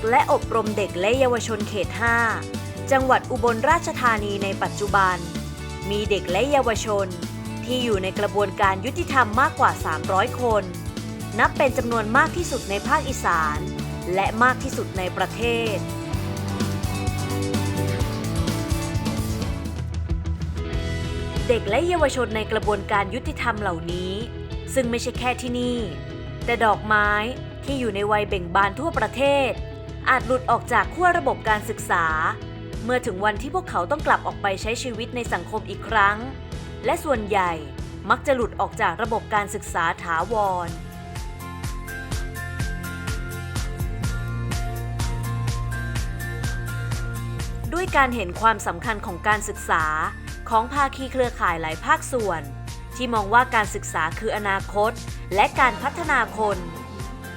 กและอบรมเด็กและเยาวชนเขต 5 จังหวัดอุบลราชธานีในปัจจุบัน มีเด็กและเยาวชน ที่อยู่ในกระบวนการยุติธรรมมากกว่า 300 คน นับเป็นจำนวนมากที่สุดในภาคอีสาน และมากที่สุดในประเทศเด็กและเยาวชนในกระบวนการยุติธรรมเหล่านี้ ซึ่งไม่ใช่แค่ที่นี่ แต่ดอกไม้ที่อยู่ในวัยเบ่งบานทั่วประเทศ อาจหลุดออกจากขั้วระบบการศึกษา เมื่อถึงวันที่พวกเขาต้องกลับออกไปใช้ชีวิตในสังคมอีกครั้ง และส่วนใหญ่มักจะหลุดออกจากระบบการศึกษาถาวร ด้วยการเห็นความสำคัญของการศึกษาของภาคีเครือข่ายหลายภาคส่วน ที่มองว่าการศึกษาคืออนาคต และการพัฒนาคน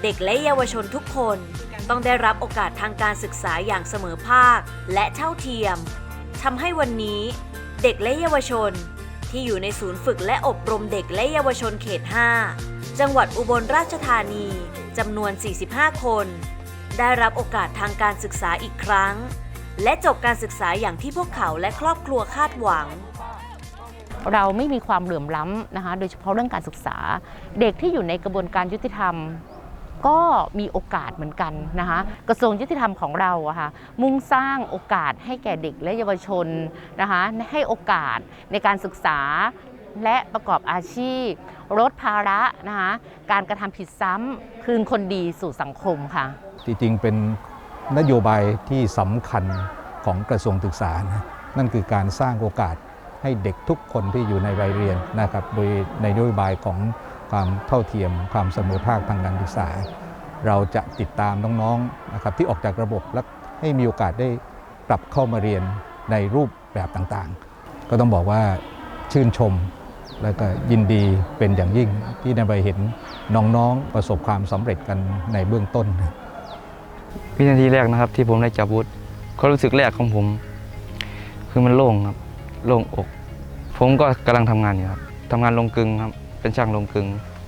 เด็กและเยาวชนทุกคน ต้องได้รับโอกาสทางการศึกษาอย่างเสมอภาค และเท่าเทียมทำให้วันนี้เด็กและเยาวชน ที่อยู่ในศูนย์ฝึกและอบรมเด็กและเยาวชนเขต 5 จังหวัดอุบลราชธานีจำนวน 45 คน ได้รับโอกาสทางการศึกษาอีกครั้ง และจบการศึกษาอย่างที่พวกเขาและครอบครัวคาดหวังเราไม่มีความเหลื่อมล้ำนะคะ โดยเฉพาะเรื่องการศึกษา เด็กที่อยู่ในกระบวนการยุติธรรม ก็มีโอกาสเหมือนกันนะคะกระทรวงยุติธรรมของเราอะค่ะมุ่งสร้างโอกาสให้แก่เด็กและเยาวชนนะคะให้โอกาสในการศึกษาและประกอบอาชีพลดภาระนะคะการกระทำผิดซ้ำคืนคนดีสู่สังคมค่ะ จริงๆ เป็นนโยบายที่สำคัญของกระทรวงศึกษานะนั่นคือการสร้างโอกาสให้เด็กทุกคนที่อยู่ในวัยเรียนนะครับ โดยในนโยบายของ ความเท่าเทียม ความเสมอภาคทางการศึกษา เราจะติดตามน้องๆนะครับที่ออกจากระบบและให้มีโอกาสได้กลับเข้ามาเรียนในรูปแบบต่างๆ ก็ต้องบอกว่าชื่นชมแล้วก็ยินดีเป็นอย่างยิ่งที่ได้ไปเห็นน้องๆประสบความสำเร็จกันในเบื้องต้นวินาทีแรกนะครับที่ผมได้จับวุฒิความรู้สึกแรกของผม คือมันโล่งครับโล่งอก ผมก็กำลังทำงานอยู่ครับทำงานลงกึงครับ เป็นช่างลงกึง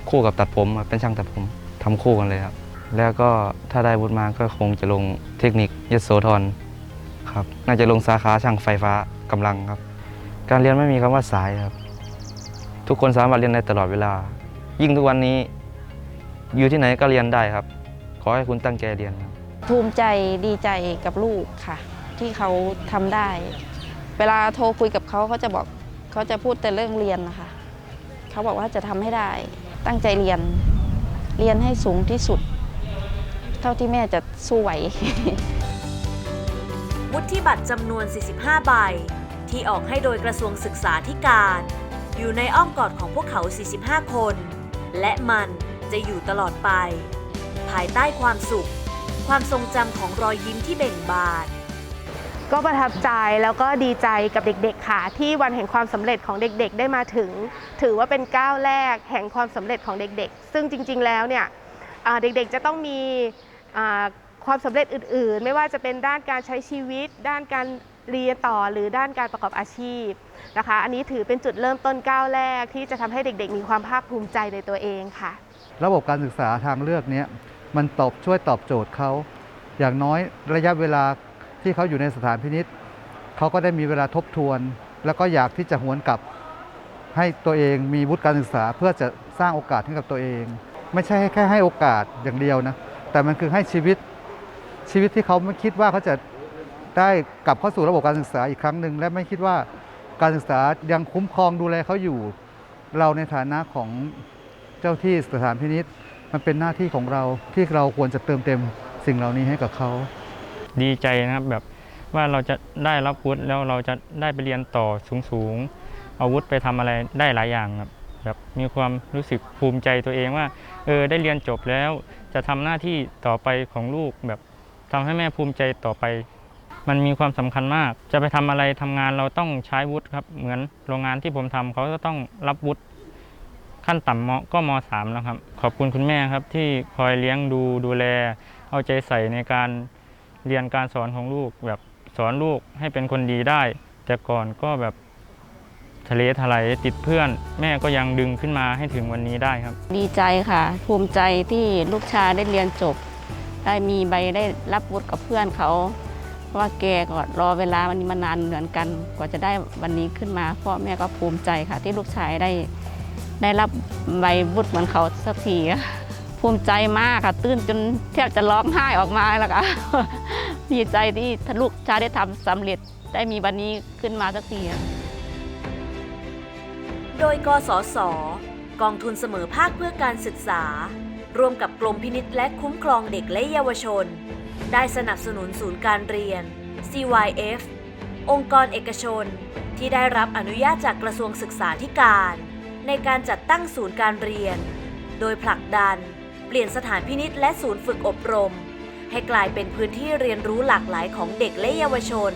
คู่กับตัดผมครับเป็นช่างตัดผมทำคู่กันเลยครับ แล้วก็ถ้าได้วุฒิมาก็คงจะลงเทคนิคยโสธรครับน่าจะลงสาขาช่างไฟฟ้ากำลังครับ การเรียนไม่มีคำว่าสายครับ ทุกคนสามารถเรียนได้ตลอดเวลา ยิ่งทุกวันนี้อยู่ที่ไหนก็เรียนได้ครับ ขอให้คุณตั้งใจเรียนครับภูมิใจดีใจกับลูกค่ะ ที่เขาทำได้ เวลาโทรคุยกับเขาเขาจะบอกเขาจะพูดแต่เรื่องเรียนนะคะ เขาบอกว่าจะทำให้ได้ ตั้งใจเรียน เรียนให้สูงที่สุด เท่าที่แม่จะสู้ไหว วุฒิบัตรจำนวน 45 ใบ ที่ออกให้โดยกระทรวงศึกษาธิการ อยู่ในอ้อมกอดของพวกเขา 45 คน และมันจะอยู่ตลอดไป ภายใต้ความสุข ความทรงจำของรอยยิ้มที่เบ่งบาน ก็ประทับใจแล้วก็ดีใจกับเด็กๆค่ะ ที่วันแห่งความสำเร็จของเด็กๆ ได้มาถึง ถือว่าเป็นก้าวแรกแห่งความสำเร็จของเด็กๆ ซึ่งจริง ๆ แล้วเนี่ยเด็กๆจะต้องมีความสำเร็จอื่น ๆ ไม่ว่าจะเป็นด้านการใช้ชีวิต ด้านการเรียนต่อหรือด้านการประกอบอาชีพนะคะ อันนี้ถือเป็นจุดเริ่มต้นก้าวแรก ที่จะทำให้เด็กๆ มีความภาคภูมิใจในตัวเองค่ะ ระบบการศึกษาทางเลือกนี้มันตอบช่วยตอบโจทย์เขาอย่างน้อยระยะเวลา ที่เขาอยู่ในสถานพินิษเขาก็ได้มีเวลาทบทวน แล้วก็อยากที่จะหวนกลับให้ตัวเองมีวุฒิการศึกษาเพื่อจะสร้างโอกาสให้กับตัวเอง ไม่ใช่แค่ให้โอกาสอย่างเดียวนะแต่มันคือให้ชีวิตชีวิตที่เขาไม่คิดว่าเขาจะได้กลับเข้าสู่ระบบการศึกษาอีกครั้งหนึ่งและไม่คิดว่าการศึกษายังคุ้มครองดูแลเขาอยู่ เราในฐานะของเจ้าที่สถานพินิษมันเป็นหน้าที่ของเราที่เราควรจะเติมเต็มสิ่งเหล่านี้ให้กับเขา ดีใจนะครับแบบว่าเราจะได้รับวุฒิแล้วเราจะได้ไปเรียนต่อสูงๆเอาวุฒิไปทำอะไรได้หลายอย่างครับแบบมีความรู้สึกภูมิใจตัวเองว่าเออได้เรียนจบแล้วจะทำหน้าที่ต่อไปของลูกแบบทำให้แม่ภูมิใจต่อไป มันมีความสำคัญมาก จะไปทำอะไรทำงานเราต้องใช้วุฒิครับ เหมือนโรงงานที่ผมทำเขาก็ต้องรับวุฒิขั้นต่ำมก็มสามแล้วครับ ขอบคุณคุณแม่ครับที่คอยเลี้ยงดูดูแล เอาใจใส่ในการ เรียนการสอนของลูกแบบสอนลูกให้เป็นคนดีได้ แต่ก่อนก็แบบทะเลทลายติดเพื่อน แม่ก็ยังดึงขึ้นมาให้ถึงวันนี้ได้ครับ ดีใจค่ะ ภูมิใจที่ลูกชายได้เรียนจบ ได้มีใบได้รับวุฒิกับเพื่อนเขาเพราะว่าแกก็รอเวลาวันนี้มานานเหมือนกันกว่าจะได้วันนี้ขึ้นมาพ่อแม่ก็ภูมิใจค่ะ ที่ลูกชายได้ได้รับใบวุฒิเหมือนเขาสักทีภูมิใจมากค่ะ ตื้นจนแทบจะร้องไห้ออกมาแล้วค่ะ ดีใจที่ลูกชายได้ทำสำเร็จได้มีวันนี้ขึ้นมาสักทีโดยกสศกองทุนเสมอภาคเพื่อการศึกษา ร่วมกับกรมพินิษและคุ้มครองเด็กและเยาวชน ได้สนับสนุนศูนย์การเรียน CYF องค์กรเอกชน ที่ได้รับอนุญาตจากกระทรวงศึกษาธิการ ในการจัดตั้งศูนย์การเรียน โดยผลักดัน เปลี่ยนสถานพินิษและศูนย์ฝึกอบรม ให้กลายเป็นพื้นที่เรียนรู้หลากหลายของเด็กและเยาวชน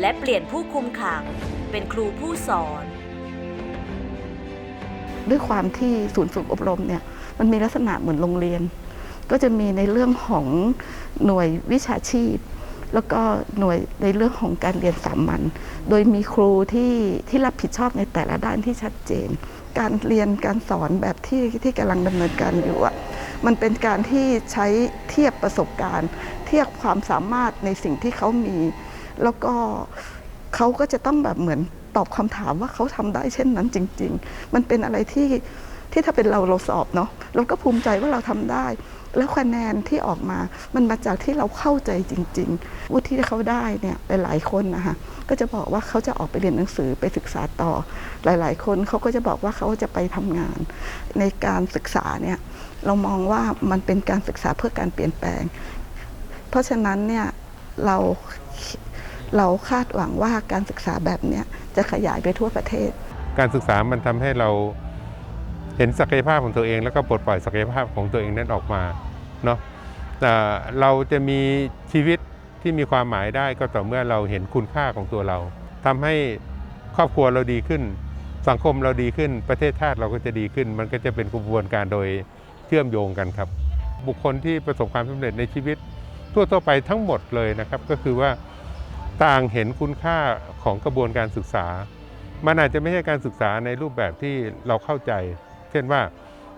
และเปลี่ยนผู้คุมขัง เป็นครูผู้สอน ด้วยความที่ศูนย์ฝึกอบรมเนี่ยมันมีลักษณะเหมือนโรงเรียน ก็จะมีในเรื่องของหน่วยวิชาชีพ แล้วก็หน่วยในเรื่องของการเรียนสามัญโดยมีครูที่ที่รับผิดชอบในแต่ละด้านที่ชัดเจน การเรียนการสอนแบบที่ที่กำลังดำเนินการอยู่อะ มันเป็นการที่ใช้เทียบประสบการณ์ เทียบความสามารถในสิ่งที่เขามี แล้วก็เขาก็จะต้องแบบเหมือนตอบคำถามว่าเขาทำได้เช่นนั้นจริง ๆ มันเป็นอะไรที่ที่ถ้าเป็นเราเราสอบเนาะเราก็ภูมิใจว่าเราทำได้ แล้วคะแนนที่ออกมา มันมาจากที่เราเข้าใจจริง ๆ วุฒิที่เขาได้เนี่ยหลายๆคนนะคะก็จะบอกว่าเขาจะออกไปเรียนหนังสือไปศึกษาต่อ หลาย ๆ คนเขาก็จะบอกว่าเขาจะไปทำงาน ในการศึกษาเนี่ยเรามองว่ามันเป็นการศึกษาเพื่อการเปลี่ยนแปลง เพราะฉะนั้นเนี่ยเราเราคาดหวังว่าการศึกษาแบบนี้จะขยายไปทั่วประเทศ การศึกษามันทำให้เราเห็นศักยภาพของตัวเอง แล้วก็ปลดปล่อยศักยภาพของตัวเองนั้นออกมา เนาะแต่เราจะมีชีวิตที่มีความหมายได้ก็ต่อเมื่อเราเห็นคุณค่าของตัวเราทำให้ครอบครัวเราดีขึ้น สังคมเราดีขึ้นประเทศชาติเราก็จะดีขึ้น มันก็จะเป็นกระบวนการโดยเชื่อมโยงกันครับ บุคคลที่ประสบความสำเร็จในชีวิต ทั่วๆไปทั้งหมดเลยนะครับ ก็คือว่าต่างเห็นคุณค่าของกระบวนการศึกษา มันอาจจะไม่ใช่การศึกษาในรูปแบบที่เราเข้าใจ เช่นว่า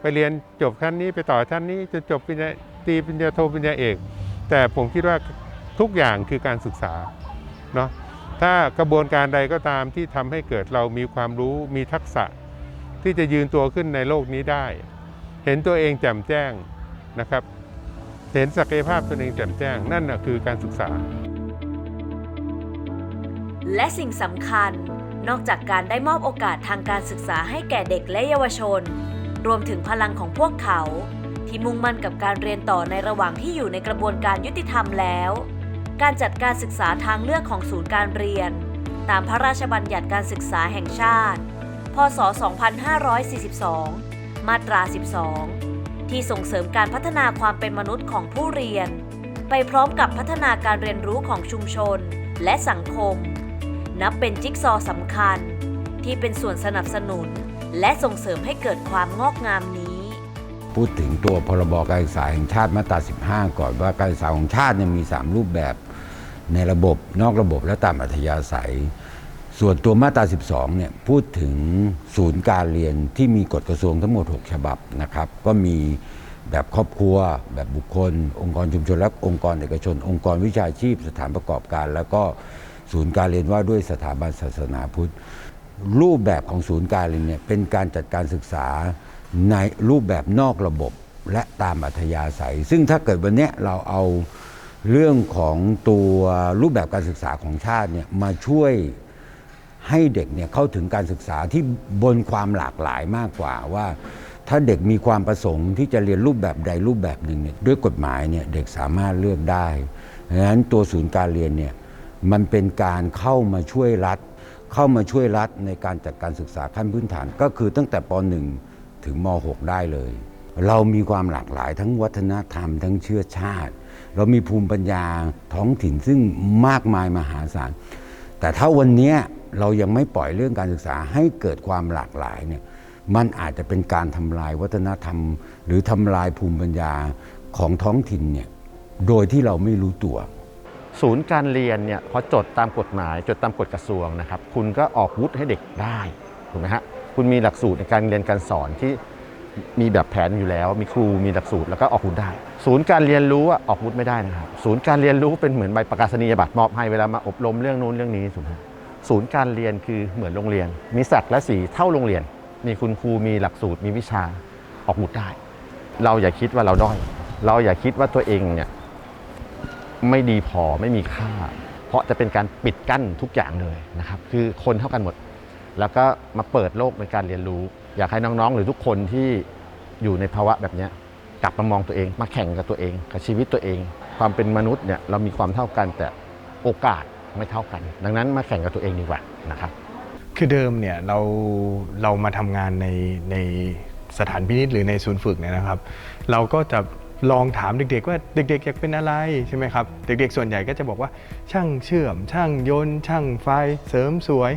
ไปเรียนจบชั้นนี้ไปต่อชั้นนี้จนจบปริญญา ตรีปริญญาโทปริญญาเอก แต่ผมคิดว่าทุกอย่างคือการศึกษาเนาะถ้ากระบวนการใดก็ตามที่ทำให้เกิดเรามีความรู้มีทักษะ ที่จะยืนตัวขึ้นในโลกนี้ได้ เห็นตัวเองแจ่มแจ้งนะครับ เห็นศักยภาพตัวเองแจ่มแจ้ง นั่นนะคือการศึกษา และสิ่งสำคัญนอกจากการได้มอบโอกาสทางการศึกษาให้แก่เด็กและเยาวชน รวมถึงพลังของพวกเขา ที่มุ่งมั่นกับการเรียนต่อในระหว่างที่อยู่ในกระบวนการยุติธรรมแล้ว การจัดการศึกษาทางเลือกของศูนย์การเรียน ตามพระราชบัญญัติการศึกษาแห่งชาติ พศ 2542 มาตรา 12 ที่ส่งเสริมการพัฒนาความเป็นมนุษย์ของผู้เรียน ไปพร้อมกับพัฒนาการเรียนรู้ของชุมชนและสังคม นับเป็นจิ๊กซอว์สำคัญ ที่เป็นส่วนสนับสนุน และส่งเสริมให้เกิดความงอกงามนี้ พูดถึงตัวพรบการศึกษาแห่งชาติมาตรา 15 ก่อนว่าการศึกษาของชาติเนี่ยมี 3 รูปแบบในระบบนอกระบบและตามอัธยาศัย ส่วนตัวมาตรา 12 เนี่ยพูดถึงศูนย์การเรียนที่มีกฎกระทรวงทั้งหมด 6 ฉบับนะครับ ก็มีแบบครอบครัว แบบบุคคล องค์กรชุมชนและองค์กรเอกชน องค์กรวิชาชีพ สถานประกอบการ แล้วก็ศูนย์การเรียนว่าด้วยสถาบันศาสนาพุทธรูปแบบของศูนย์การเรียนเนี่ยเป็นการจัดการศึกษา ในรูปแบบนอกระบบและตามอัธยาศัย ซึ่งถ้าเกิดวันนี้เราเอาเรื่องของตัวรูปแบบการศึกษาของชาติเนี่ยมาช่วยให้เด็กเนี่ยเข้าถึงการศึกษาที่บนความหลากหลายมากกว่าว่า ถ้าเด็กมีความประสงค์ที่จะเรียนรูปแบบใดรูปแบบหนึ่งเนี่ยด้วยกฎหมายเนี่ยเด็กสามารถเลือกได้ดังนั้นตัวศูนย์การเรียนเนี่ยมันเป็นการเข้ามาช่วยรัฐ เข้ามาช่วยรัฐในการจัดการศึกษาขั้นพื้นฐาน ก็คือตั้งแต่ป .1 ถึงม .6 ได้เลย เรามีความหลากหลายทั้งวัฒนธรรม ทั้งเชื้อชาติ เรามีภูมิปัญญาท้องถิ่นซึ่งมากมายมหาศาล แต่ถ้าวันนี้เรายังไม่ปล่อยเรื่องการศึกษาให้เกิดความหลากหลายเนี่ยมันอาจจะเป็นการทำลายวัฒนธรรม หรือทำลายภูมิปัญญาของท้องถิ่นเนี่ยโดยที่เราไม่รู้ตัว ศูนย์การเรียนเนี่ยพอจดตามกฎหมาย จดตามกฎกระทรวงนะครับ คุณก็ออกวุฒิให้เด็กได้ถูกไหมฮะ คุณมีหลักสูตรในการเรียนการสอนที่มีแบบแผนอยู่แล้ว มีครูมีหลักสูตรแล้วก็ออกวุฒิได้ ศูนย์การเรียนรู้อออกวุฒิไม่ได้นะครับศูนย์การเรียนรู้เป็นเหมือนใบประกาศนียบัตรมอบให้เวลามาอบรมเรื่องนู้นเรื่องนี้ถูกไหมศูนย์การเรียนคือเหมือนโรงเรียน มีศักดิ์และสีเท่าโรงเรียน มีคุณครูมีหลักสูตรมีวิชาออกวุฒิได้ เราอย่าคิดว่าเราด้อยเราอย่าคิดว่าตัวเองเนี่ยไม่ดีพอไม่มีค่า เพราะจะเป็นการปิดกั้นทุกอย่างเลยนะครับ คือคนเท่ากันหมด แล้วก็มาเปิดโลกในการเรียนรู้ อยากให้น้องๆ หรือทุกคนที่อยู่ในภาวะแบบนี้กลับมามองตัวเอง มาแข่งกับตัวเองกับชีวิตตัวเอง ความเป็นมนุษย์เนี่ยเรามีความเท่ากันแต่โอกาสไม่เท่ากัน ดังนั้นมาแข่งกับตัวเองดีกว่านะครับคือเดิมเนี่ยเราเรามาทำงานในในสถานพินิษหรือในศูนย์ฝึกเนี่ยนะครับ เราก็จะลองถามเด็ก ๆ ว่าเด็ก ๆ อยากเป็นอะไรใช่ไหมครับ เด็ก ๆ ส่วนใหญ่ก็จะบอกว่าช่างเชื่อม ช่างยนต์ ช่างไฟ เสริมสวย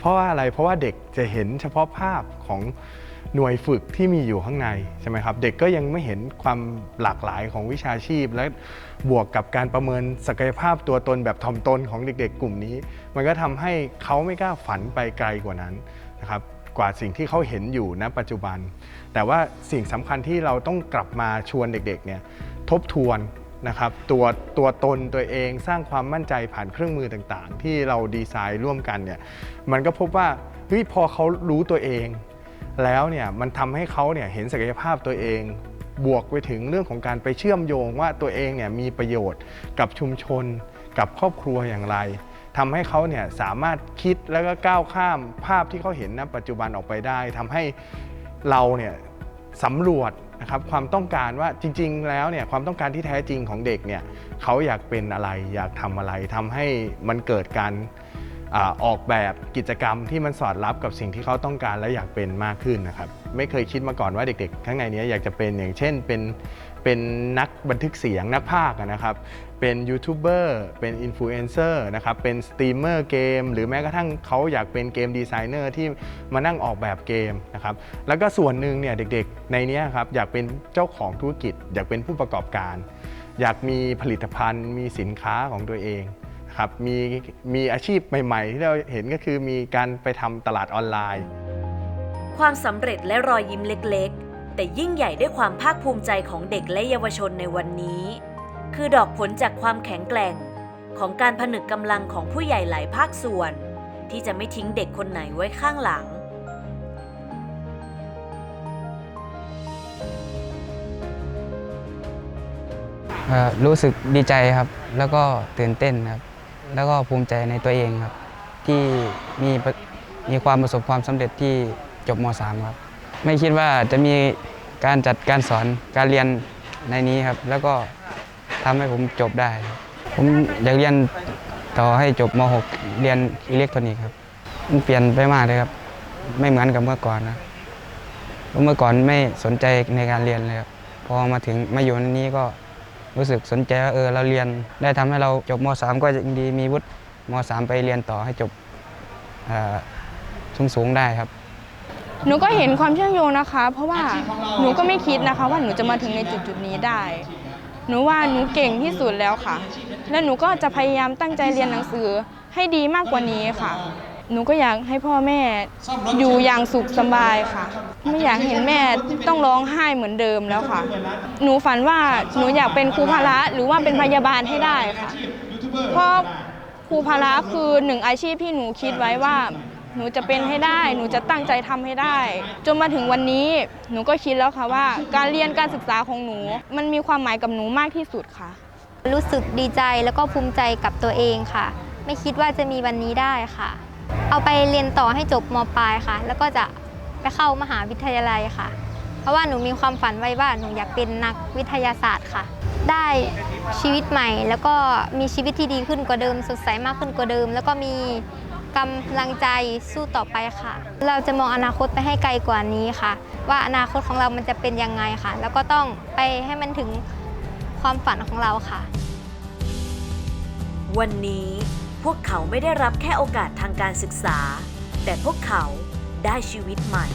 เพราะว่าอะไรเพราะว่าเด็กจะเห็นเฉพาะภาพของหน่วยฝึกที่มีอยู่ข้างในใช่ไหมครับ เด็กก็ยังไม่เห็นความหลากหลายของวิชาชีพ และบวกกับการประเมินศักยภาพตัวตนแบบถ่อมตนของเด็กๆ กลุ่มนี้ มันก็ทำให้เขาไม่กล้าฝันไปไกลกว่านั้นนะครับกว่าสิ่งที่เขาเห็นอยู่ณปัจจุบัน แต่ว่าสิ่งสำคัญที่เราต้องกลับมาชวนเด็กๆเนี่ยทบทวน นะครับตัวตัวตนตัวเองสร้างความมั่นใจผ่านเครื่องมือต่างๆ ที่เราดีไซน์ร่วมกันเนี่ยมันก็พบว่าเฮ้ยพอเขารู้ตัวเอง แล้วเนี่ยมันทำให้เขาเนี่ยเห็นศักยภาพตัวเองบวกไปถึงเรื่องของการไปเชื่อมโยงว่าตัวเองเนี่ยมีประโยชน์กับชุมชน กับครอบครัวอย่างไรทำให้เขาเนี่ยสามารถคิดแล้วก็ก้าวข้ามภาพที่เขาเห็นณปัจจุบันออกไปได้ทำให้เราเนี่ยสำรวจ นะครับความต้องการว่าจริง ๆ แล้วเนี่ยความต้องการที่แท้จริงของเด็กเนี่ยเขาอยากเป็นอะไรอยากทำอะไรทำให้มันเกิดการอออกแบบกิจกรรมที่มันสอดรับกับสิ่งที่เขาต้องการและอยากเป็นมากขึ้นนะครับ ไม่เคยคิดมาก่อนว่าเด็กๆ ข้างในนี้อยากจะเป็นอย่างเช่นเป็น เป็นนักบันทึกเสียงนักพากย์นะครับ เป็นยูทูบเบอร์เป็นอินฟลูเอนเซอร์นะครับ เป็นสตรีมเมอร์เกม หรือแม้กระทั่งเขาอยากเป็นเกมดีไซเนอร์ที่มานั่งออกแบบเกมนะครับ แล้วก็ส่วนหนึ่งเนี่ยเด็กๆ ในนี้ครับอยากเป็นเจ้าของธุรกิจ อยากเป็นผู้ประกอบการ อยากมีผลิตภัณฑ์ มีสินค้าของตัวเองนะครับมีมีอาชีพใหม่ๆ ที่เราเห็นก็คือมีการไปทำตลาดออนไลน์ ความสำเร็จและรอยยิ้มเล็กๆ แต่ยิ่งใหญ่ด้วยความภาคภูมิใจของเด็กและเยาวชนในวันนี้ คือดอกผลจากความแข็งแกร่ง ของการผนึกกำลังของผู้ใหญ่หลายภาคส่วน ที่จะไม่ทิ้งเด็กคนไหนไว้ข้างหลังรู้สึกดีใจครับ แล้วก็ตื่นเต้นครับ แล้วก็ภูมิใจในตัวเองครับ ที่มีมีความประสบความสำเร็จที่จบม .3 ครับ ไม่คิดว่าจะมีการจัดการสอนการเรียนในนี้ครับ แล้วก็ทำให้ผมจบได้ ผมอยากเรียนต่อให้จบม .6 เรียนอิเล็กทรอนิกส์ครับ มันเปลี่ยนไปมากเลยครับ ไม่เหมือนกับเมื่อก่อนนะเพราะเมื่อก่อนไม่สนใจในการเรียนเลยครับ พอมาถึงมาอยู่ในนี้ก็รู้สึกสนใจว่าเออเราเรียนได้ทำให้เราจบม .3 ก็ยังดีมีวุฒิม .3 ไปเรียนต่อให้จบสูงสูงๆได้ครับ หนูก็เห็นความเชื่อมโยงนะคะ เพราะว่าหนูก็ไม่คิดนะคะ ว่าหนูจะมาถึงในจุดจุดนี้ได้ หนูว่าหนูเก่งที่สุดแล้วค่ะ และหนูก็จะพยายามตั้งใจเรียนหนังสือให้ดีมากกว่านี้ค่ะ หนูก็อยากให้พ่อแม่อยู่อย่างสุขสบายค่ะ ไม่อยากเห็นแม่ต้องร้องไห้เหมือนเดิมแล้วค่ะ หนูฝันว่าหนูอยากเป็นครูพละหรือว่าเป็นพยาบาลให้ได้ค่ะ เพราะครูพละคือหนึ่งอาชีพที่หนูคิดไว้ว่า หนูจะเป็นให้ได้ หนูจะตั้งใจทำให้ได้ จนมาถึงวันนี้หนูก็คิดแล้วค่ะว่า การเรียนการศึกษาของหนู มันมีความหมายกับหนูมากที่สุดค่ะ รู้สึกดีใจแล้วก็ภูมิใจกับตัวเองค่ะ ไม่คิดว่าจะมีวันนี้ได้ค่ะ เอาไปเรียนต่อให้จบมปลายค่ะ แล้วก็จะไปเข้ามหาวิทยาลัยค่ะ เพราะว่าหนูมีความฝันไว้ว่าหนูอยากเป็นนักวิทยาศาสตร์ค่ะ ได้ชีวิตใหม่ แล้วก็มีชีวิตที่ดีขึ้นกว่าเดิม สดใสมากขึ้นกว่าเดิม แล้วก็มี กำลังใจสู้ต่อไปค่ะ เราจะมองอนาคตไปให้ไกลกว่านี้ค่ะ ว่าอนาคตของเรามันจะเป็นยังไงค่ะ แล้วก็ต้องไปให้มันถึงความฝันของเราค่ะ วันนี้พวกเขาไม่ได้รับแค่โอกาสทางการศึกษา แต่พวกเขาได้ชีวิตใหม่